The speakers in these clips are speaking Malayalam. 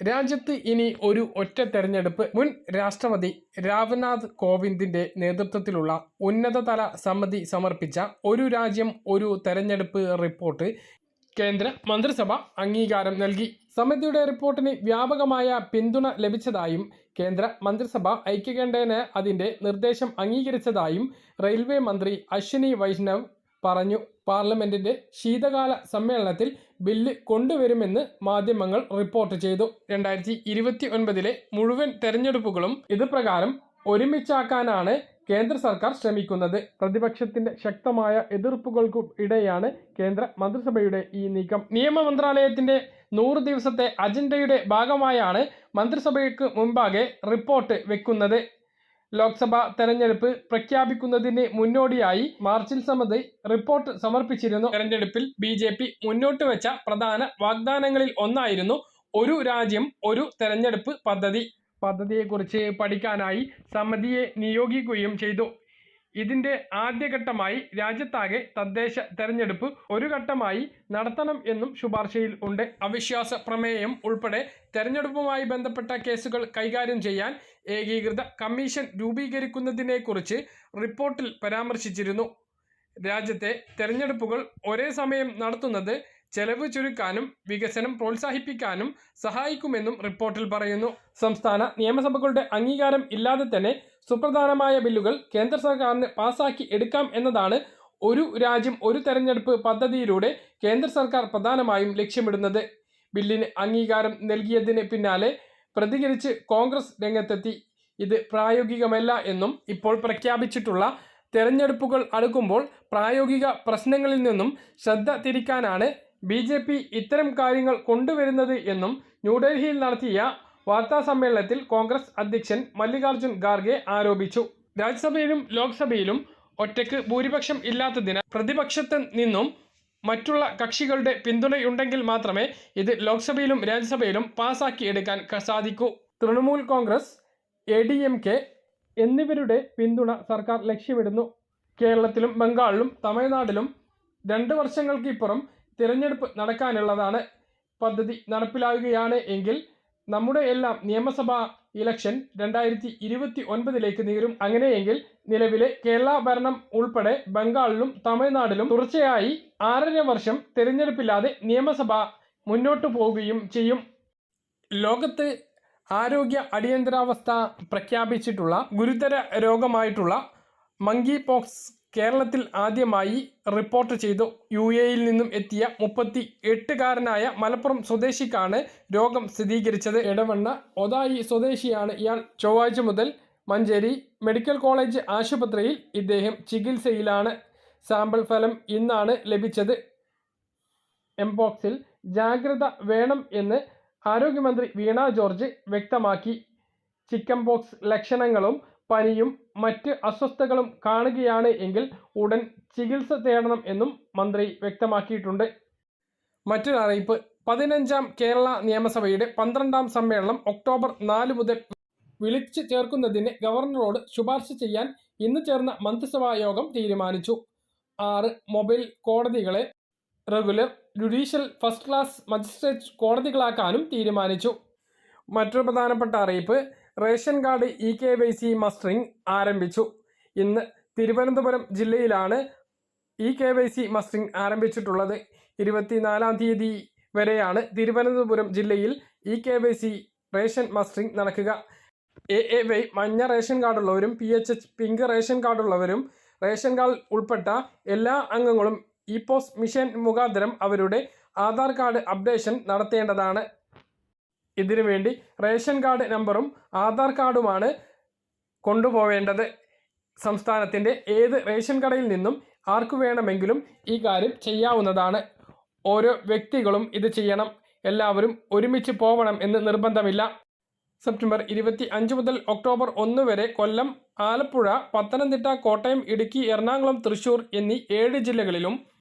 രാജ്യത്ത് ഇനി ഒരു ഒറ്റ തെരഞ്ഞെടുപ്പ് മുൻ രാഷ്ട്രപതി രാംനാഥ് കോവിന്ദിന്റെ നേതൃത്വത്തിലുള്ള ഉന്നതതല സമിതി സമർപ്പിച്ച ഒരു രാജ്യം ഒരു തെരഞ്ഞെടുപ്പ് റിപ്പോർട്ട് കേന്ദ്ര മന്ത്രിസഭ അംഗീകാരം നൽകി. സമിതിയുടെ റിപ്പോർട്ടിന് വ്യാപകമായ പിന്തുണ ലഭിച്ചതായും കേന്ദ്ര മന്ത്രിസഭ ഐക്യകണ്ഠേന അതിന്റെ നിർദ്ദേശം അംഗീകരിച്ചതായും റെയിൽവേ മന്ത്രി അശ്വിനി വൈഷ്ണവ് പറഞ്ഞു. പാർലമെന്റിന്റെ ശീതകാല സമ്മേളനത്തിൽ ബില്ല് കൊണ്ടുവരുമെന്ന് മാധ്യമങ്ങൾ റിപ്പോർട്ട് ചെയ്തു. രണ്ടായിരത്തി ഇരുപത്തി ഒൻപതിലെ മുഴുവൻ തെരഞ്ഞെടുപ്പുകളും ഇത് പ്രകാരം ഒരുമിച്ചാക്കാനാണ് കേന്ദ്ര സർക്കാർ ശ്രമിക്കുന്നത്. പ്രതിപക്ഷത്തിന്റെ ശക്തമായ എതിർപ്പുകൾക്കും ഇടെയാണ് കേന്ദ്ര മന്ത്രിസഭയുടെ ഈ നീക്കം. നിയമ മന്ത്രാലയത്തിന്റെ നൂറ് ദിവസത്തെ അജണ്ടയുടെ ഭാഗമായാണ് മന്ത്രിസഭയ്ക്ക് മുമ്പാകെ റിപ്പോർട്ട് വെക്കുന്നത്. ലോക്സഭാ തെരഞ്ഞെടുപ്പ് പ്രഖ്യാപിക്കുന്നതിന് മുന്നോടിയായി മാർച്ചിൽ സമിതി റിപ്പോർട്ട് സമർപ്പിച്ചിരുന്നു. തെരഞ്ഞെടുപ്പിൽ ബി ജെ പി മുന്നോട്ട് വെച്ച പ്രധാന വാഗ്ദാനങ്ങളിൽ ഒന്നായിരുന്നു ഒരു രാജ്യം ഒരു തെരഞ്ഞെടുപ്പ് പദ്ധതി. പദ്ധതിയെക്കുറിച്ച് പഠിക്കാനായി സമിതിയെ നിയോഗിക്കുകയും ചെയ്തു. ഇതിന്റെ ആദ്യഘട്ടമായി രാജ്യത്താകെ തദ്ദേശ തെരഞ്ഞെടുപ്പ് ഒരു ഘട്ടമായി നടത്തണം എന്നും ശുപാർശയിൽ ഉണ്ട്. അവിശ്വാസ പ്രമേയം ഉൾപ്പെടെ തെരഞ്ഞെടുപ്പുമായി ബന്ധപ്പെട്ട കേസുകൾ കൈകാര്യം ചെയ്യാൻ ഏകീകൃത കമ്മീഷൻ രൂപീകരിക്കുന്നതിനെക്കുറിച്ച് റിപ്പോർട്ടിൽ പരാമർശിച്ചിരുന്നു. രാജ്യത്തെ തെരഞ്ഞെടുപ്പുകൾ ഒരേ സമയം നടത്തുന്നത് ചെലവ് ചുരുക്കാനും വികസനം പ്രോത്സാഹിപ്പിക്കാനും സഹായിക്കുമെന്നും റിപ്പോർട്ടിൽ പറയുന്നു. സംസ്ഥാന നിയമസഭകളുടെ അംഗീകാരം ഇല്ലാതെ തന്നെ സുപ്രധാനമായ ബില്ലുകൾ കേന്ദ്ര സർക്കാരിന് പാസാക്കി എടുക്കാം എന്നതാണ് ഒരു രാജ്യം ഒരു തെരഞ്ഞെടുപ്പ് പദ്ധതിയിലൂടെ കേന്ദ്ര സർക്കാർ പ്രധാനമായും ലക്ഷ്യമിടുന്നത്. ബില്ലിന് അംഗീകാരം നൽകിയതിന് പിന്നാലെ പ്രതികരിച്ച് കോൺഗ്രസ് രംഗത്തെത്തി. ഇത് പ്രായോഗികമല്ല എന്നും ഇപ്പോൾ പ്രഖ്യാപിച്ചിട്ടുള്ള തെരഞ്ഞെടുപ്പുകൾ അടുക്കുമ്പോൾ പ്രായോഗിക പ്രശ്നങ്ങളിൽ നിന്നും ശ്രദ്ധ തിരിക്കാനാണ് ബി ഇത്തരം കാര്യങ്ങൾ കൊണ്ടുവരുന്നത് എന്നും ന്യൂഡൽഹിയിൽ നടത്തിയ വാർത്താ സമ്മേളനത്തിൽ കോൺഗ്രസ് അധ്യക്ഷൻ മല്ലികാർജുൻ ഖാർഗെ ആരോപിച്ചു. രാജ്യസഭയിലും ലോക്സഭയിലും ഒറ്റയ്ക്ക് ഭൂരിപക്ഷം ഇല്ലാത്തതിനാൽ പ്രതിപക്ഷത്ത് നിന്നും മറ്റുള്ള കക്ഷികളുടെ പിന്തുണയുണ്ടെങ്കിൽ മാത്രമേ ഇത് ലോക്സഭയിലും രാജ്യസഭയിലും പാസാക്കി എടുക്കാൻ സാധിക്കൂ. Trinamool Congress A D M K എന്നിവരുടെ പിന്തുണ സർക്കാർ ലക്ഷ്യമിടുന്നു. കേരളത്തിലും ബംഗാളിലും തമിഴ്നാട്ടിലും രണ്ട് വർഷങ്ങൾക്കിപ്പുറം തിരഞ്ഞെടുപ്പ് നടക്കാനുള്ളതാണ് പദ്ധതി നടപ്പിലാവുകയാണ് എങ്കിൽ നമ്മുടെ എല്ലാം നിയമസഭാ ഇലക്ഷൻ രണ്ടായിരത്തി ഇരുപത്തി ഒൻപതിലേക്ക് നീരും അങ്ങനെയെങ്കിൽ നിലവിലെ കേരള ഭരണം ഉൾപ്പെടെ ബംഗാളിലും തമിഴ്നാടിലും തുടർച്ചയായി ആറര വർഷം തിരഞ്ഞെടുപ്പില്ലാതെ നിയമസഭ മുന്നോട്ട് പോവുകയും ചെയ്യും. ലോകത്ത് ആരോഗ്യ അടിയന്തരാവസ്ഥ പ്രഖ്യാപിച്ചിട്ടുള്ള ഗുരുതര രോഗമായിട്ടുള്ള മങ്കി പോക്സ് കേരളത്തിൽ ആദ്യമായി റിപ്പോർട്ട് ചെയ്തു. യു എയിൽ നിന്നും എത്തിയ മുപ്പത്തി എട്ടുകാരനായ മലപ്പുറം സ്വദേശിക്കാണ് രോഗം സ്ഥിരീകരിച്ചത്. ഇടവണ്ണ ഒതായി സ്വദേശിയാണ് ഇയാൾ. ചൊവ്വാഴ്ച മുതൽ മഞ്ചേരി മെഡിക്കൽ കോളേജ് ആശുപത്രിയിൽ ഇദ്ദേഹം ചികിത്സയിലാണ്. സാമ്പിൾ ഫലം ഇന്നാണ് ലഭിച്ചത്. എംബോക്സിൽ ജാഗ്രത വേണം എന്ന് ആരോഗ്യമന്ത്രി വീണ ജോർജ് വ്യക്തമാക്കി. ചിക്കൻ ബോക്സ് ലക്ഷണങ്ങളും പനിയും മറ്റ് അസ്വസ്ഥതകളും കാണുകയാണ് എങ്കിൽ ഉടൻ ചികിത്സ തേടണം എന്നും മന്ത്രി വ്യക്തമാക്കിയിട്ടുണ്ട്. മറ്റൊരു അറിയിപ്പ്. പതിനഞ്ചാം കേരള നിയമസഭയുടെ പന്ത്രണ്ടാം സമ്മേളനം ഒക്ടോബർ നാല് മുതൽ വിളിച്ചു ചേർക്കുന്നതിന് ഗവർണറോട് ശുപാർശ ചെയ്യാൻ ഇന്ന് ചേർന്ന മന്ത്രിസഭാ യോഗം തീരുമാനിച്ചു. ആറ്. Mobile കോടതികളെ regular judicial first class magistrate കോടതികളാക്കാനും തീരുമാനിച്ചു. മറ്റൊരു പ്രധാനപ്പെട്ട അറിയിപ്പ്. Ration card E K Y C mustering ആരംഭിച്ചു. ഇന്ന് തിരുവനന്തപുരം ജില്ലയിലാണ് E K Y C mustering ആരംഭിച്ചിട്ടുള്ളത്. ഇരുപത്തിനാലാം തീയതി വരെയാണ് തിരുവനന്തപുരം ജില്ലയിൽ E K Y C ration mustering നടക്കുക. എ എ വൈ മഞ്ഞ ration കാർഡുള്ളവരും P H H pink ration കാർഡുള്ളവരും ration card ഉൾപ്പെട്ട എല്ലാ അംഗങ്ങളും ഇ പോസ് മിഷൻ മുഖാന്തരം അവരുടെ ആധാർ കാർഡ് അപ്ഡേഷൻ നടത്തേണ്ടതാണ്. ഇതിനുവേണ്ടി റേഷൻ കാർഡ് നമ്പറും ആധാർ കാർഡുമാണ് കൊണ്ടുപോവേണ്ടത്. സംസ്ഥാനത്തിന്റെ ഏത് റേഷൻ കടയിൽ നിന്നും ആർക്കു വേണമെങ്കിലും ഈ കാര്യം ചെയ്യാവുന്നതാണ്. ഓരോ വ്യക്തികളും ഇത് ചെയ്യണം. എല്ലാവരും ഒരുമിച്ച് പോവണം എന്ന് നിർബന്ധമില്ല. സെപ്റ്റംബർ ഇരുപത്തി അഞ്ച് മുതൽ ഒക്ടോബർ ഒന്ന് വരെ കൊല്ലം ആലപ്പുഴ പത്തനംതിട്ട കോട്ടയം ഇടുക്കി എറണാകുളം തൃശൂർ എന്നീ ഏഴ് ജില്ലകളിലും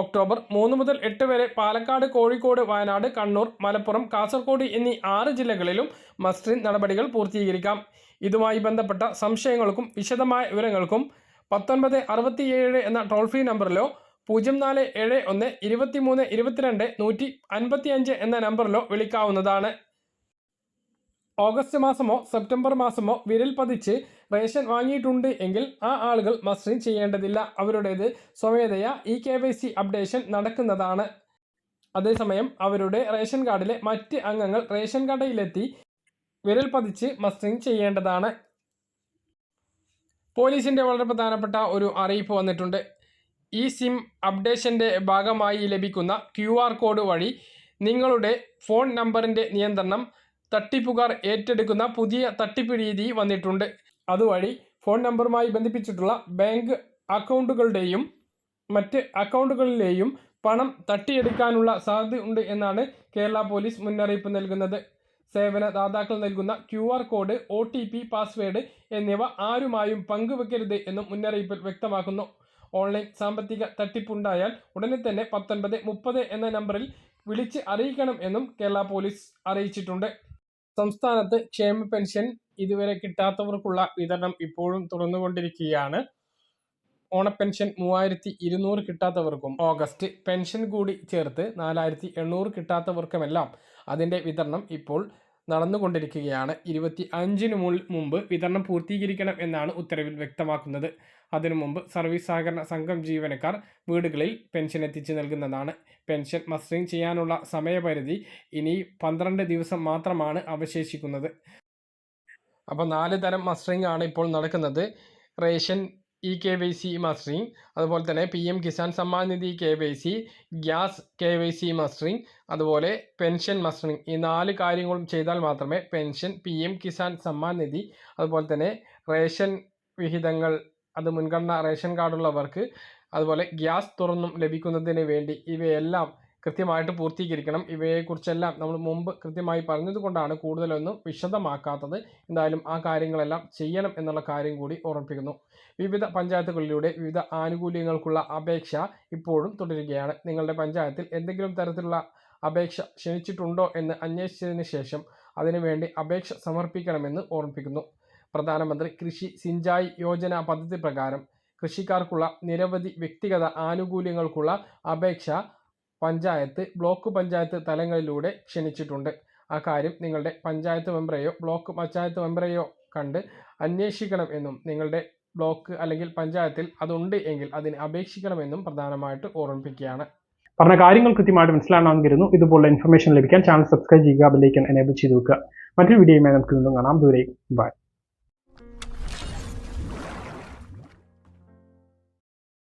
ഒക്ടോബർ മൂന്ന് മുതൽ എട്ട് വരെ പാലക്കാട് കോഴിക്കോട് വയനാട് കണ്ണൂർ മലപ്പുറം കാസർഗോഡ് എന്നീ ആറ് ജില്ലകളിലും മസ്റ്ററിംഗ് നടപടികൾ പൂർത്തീകരിക്കാം. ഇതുമായി ബന്ധപ്പെട്ട സംശയങ്ങൾക്കും വിശദമായ വിവരങ്ങൾക്കും പത്തൊൻപത് അറുപത്തിയേഴ് എന്ന ടോൾ ഫ്രീ നമ്പറിലോ പൂജ്യം നാല് ഏഴ് ഒന്ന് ഇരുപത്തിമൂന്ന് ഇരുപത്തിരണ്ട് നൂറ്റി അൻപത്തിയഞ്ച് എന്ന നമ്പറിലോ വിളിക്കാവുന്നതാണ്. ഓഗസ്റ്റ് മാസമോ സെപ്റ്റംബർ മാസമോ വിരൽ പതിച്ച് റേഷൻ വാങ്ങിയിട്ടുണ്ട് എങ്കിൽ ആ ആളുകൾ മസ്റ്ററിംഗ് ചെയ്യേണ്ടതില്ല. അവരുടേത് സ്വമേധയാ E K Y C updation നടക്കുന്നതാണ്. അതേസമയം അവരുടെ റേഷൻ കാർഡിലെ മറ്റ് അംഗങ്ങൾ റേഷൻ കടയിലെത്തി വിരൽ പതിച്ച് മസ്റ്ററിംഗ് ചെയ്യേണ്ടതാണ്. പോലീസിന്റെ വളരെ പ്രധാനപ്പെട്ട ഒരു അറിയിപ്പ് വന്നിട്ടുണ്ട്. ഈ സിം അപ്ഡേഷന്റെ ഭാഗമായി ലഭിക്കുന്ന ക്യു കോഡ് വഴി നിങ്ങളുടെ ഫോൺ നമ്പറിന്റെ നിയന്ത്രണം തട്ടിപ്പുകാർ ഏറ്റെടുക്കുന്ന പുതിയ തട്ടിപ്പ് രീതി വന്നിട്ടുണ്ട്. അതുവഴി ഫോൺ നമ്പറുമായി ബന്ധിപ്പിച്ചിട്ടുള്ള ബാങ്ക് അക്കൗണ്ടുകളുടെയും മറ്റ് അക്കൗണ്ടുകളിലെയും പണം തട്ടിയെടുക്കാനുള്ള സാധ്യത ഉണ്ട് എന്നാണ് കേരള പോലീസ് മുന്നറിയിപ്പ് നൽകുന്നത്. സേവന ദാതാക്കൾ നൽകുന്ന Q R code O T P password എന്നിവ ആരുമായും പങ്കുവെക്കരുത് എന്നും മുന്നറിയിപ്പിൽ വ്യക്തമാക്കുന്നു. ഓൺലൈൻ സാമ്പത്തിക തട്ടിപ്പുണ്ടായാൽ ഉടനെ തന്നെ പത്തൊൻപത് മുപ്പത് എന്ന നമ്പറിൽ വിളിച്ച് അറിയിക്കണം എന്നും കേരള പോലീസ് അറിയിച്ചിട്ടുണ്ട്. സംസ്ഥാനത്ത് ക്ഷേമ പെൻഷൻ ഇതുവരെ കിട്ടാത്തവർക്കുള്ള വിതരണം ഇപ്പോഴും തുറന്നുകൊണ്ടിരിക്കുകയാണ് ഓണപ്പെൻഷൻ മൂവായിരത്തി ഇരുന്നൂറ് കിട്ടാത്തവർക്കും ഓഗസ്റ്റ് പെൻഷൻ കൂടി ചേർത്ത് നാലായിരത്തി എണ്ണൂറ് കിട്ടാത്തവർക്കുമെല്ലാം അതിന്റെ വിതരണം ഇപ്പോൾ നടന്നുകൊണ്ടിരിക്കുകയാണ്. ഇരുപത്തി അഞ്ചിന് മുമ്പ് വിതരണം പൂർത്തീകരിക്കണം എന്നാണ് ഉത്തരവിൽ വ്യക്തമാക്കുന്നത്. അതിനു മുമ്പ് സർവീസ് സഹകരണ സംഘം ജീവനക്കാർ വീടുകളിൽ പെൻഷൻ എത്തിച്ചു നൽകുന്നതാണ്. പെൻഷൻ മസ്റ്ററിംഗ് ചെയ്യാനുള്ള സമയപരിധി ഇനി പന്ത്രണ്ട് ദിവസം മാത്രമാണ് അവശേഷിക്കുന്നത്. അപ്പോൾ നാല് തരം മസ്റ്ററിംഗ് ആണ് ഇപ്പോൾ നടക്കുന്നത്. Ration E K Y C mustering അതുപോലെ തന്നെ P M Kisan Samman Nidhi K Y C gas K Y C mustering അതുപോലെ പെൻഷൻ മസ്റ്ററിംഗ് ഈ നാല് കാര്യങ്ങളും ചെയ്താൽ മാത്രമേ pension P M Kisan Samman Nidhi അതുപോലെ തന്നെ റേഷൻ വിഹിതങ്ങൾ അത് മുൻഗണന റേഷൻ കാർഡുള്ളവർക്ക് അതുപോലെ ഗ്യാസ് തുറന്നും ലഭിക്കുന്നതിന് വേണ്ടി ഇവയെല്ലാം കൃത്യമായിട്ട് പൂർത്തീകരിക്കണം. ഇവയെക്കുറിച്ചെല്ലാം നമ്മൾ മുമ്പ് കൃത്യമായി പറഞ്ഞതുകൊണ്ടാണ് കൂടുതലൊന്നും വിശദമാക്കാത്തത്. എന്തായാലും ആ കാര്യങ്ങളെല്ലാം ചെയ്യണം എന്നുള്ള കാര്യം കൂടി ഓർമ്മിപ്പിക്കുന്നു വിവിധ പഞ്ചായത്തുകളിലൂടെ വിവിധ ആനുകൂല്യങ്ങൾക്കുള്ള അപേക്ഷ ഇപ്പോഴും തുടരുകയാണ്. നിങ്ങളുടെ പഞ്ചായത്തിൽ എന്തെങ്കിലും തരത്തിലുള്ള അപേക്ഷ ക്ഷണിച്ചിട്ടുണ്ടോ എന്ന് അന്വേഷിച്ചതിന് ശേഷം അതിനുവേണ്ടി അപേക്ഷ സമർപ്പിക്കണമെന്ന് ഓർമ്മിപ്പിക്കുന്നു. പ്രധാനമന്ത്രി കൃഷി സിഞ്ചായി യോജന പദ്ധതി പ്രകാരം കൃഷിക്കാർക്കുള്ള നിരവധി വ്യക്തിഗത ആനുകൂല്യങ്ങൾക്കുള്ള അപേക്ഷ പഞ്ചായത്ത് ബ്ലോക്ക് പഞ്ചായത്ത് തലങ്ങളിലൂടെ ക്ഷണിച്ചിട്ടുണ്ട്. ആ കാര്യം നിങ്ങളുടെ പഞ്ചായത്ത് മെമ്പറെയോ ബ്ലോക്ക് പഞ്ചായത്ത് മെമ്പറെയോ കണ്ട് അന്വേഷിക്കണം എന്നും നിങ്ങളുടെ ബ്ലോക്ക് അല്ലെങ്കിൽ പഞ്ചായത്തിൽ അതുണ്ട് എങ്കിൽ അതിന് അപേക്ഷിക്കണമെന്നും പ്രധാനമായിട്ട് ഓർമ്മിപ്പിക്കുകയാണ്. പറഞ്ഞ കാര്യങ്ങൾ കൃത്യമായിട്ട് മനസ്സിലാണെന്നിരുന്നു ഇതുപോലുള്ള ഇൻഫർമേഷൻ ലഭിക്കാൻ ചാനൽ സബ്സ്ക്രൈബ് ചെയ്യുക ബെല്ലൈക്കൻ എനേബിൾ ചെയ്ത് വെക്കുക. മറ്റൊരു വീഡിയോയുമായി നമുക്ക് വീണ്ടും കാണാം. ദൂരെ ബൈ